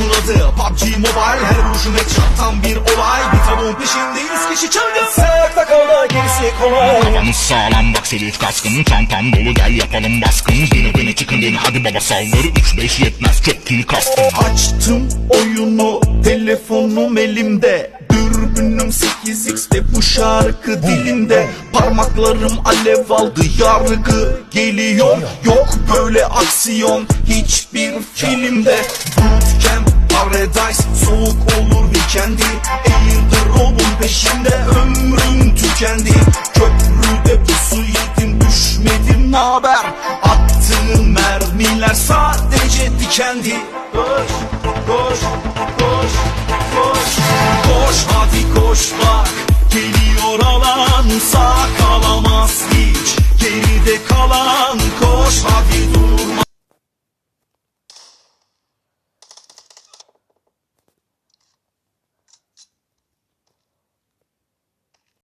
başladı PUBG Mobile. Her vuruşum headshot'tan bir olay. Bir tavuğun peşinde yüz kişi çılgın Ayakta kalma gerisi kolay. Kafanız sağlam bak seviye kaskın. Çantam dolu gel yapalım baskın. Yine beni çıkın yine hadi baba saldır. 3-5 yetmez çok kill kastım. Açtım oyunu telefonum elimde. Dürbünüm 8x'te bu şarkı dilimde Parmaklarım alev aldı yargı geliyor. Yok böyle aksiyon hiçbir filmde. Bootcamp paradise. Soğuk olur weekendi. Airdrop'un peşinde ömrüm tükendi. Köprüde pusu yedim düşmedim naber Attığım mermiler sadece dikendi koş, koş,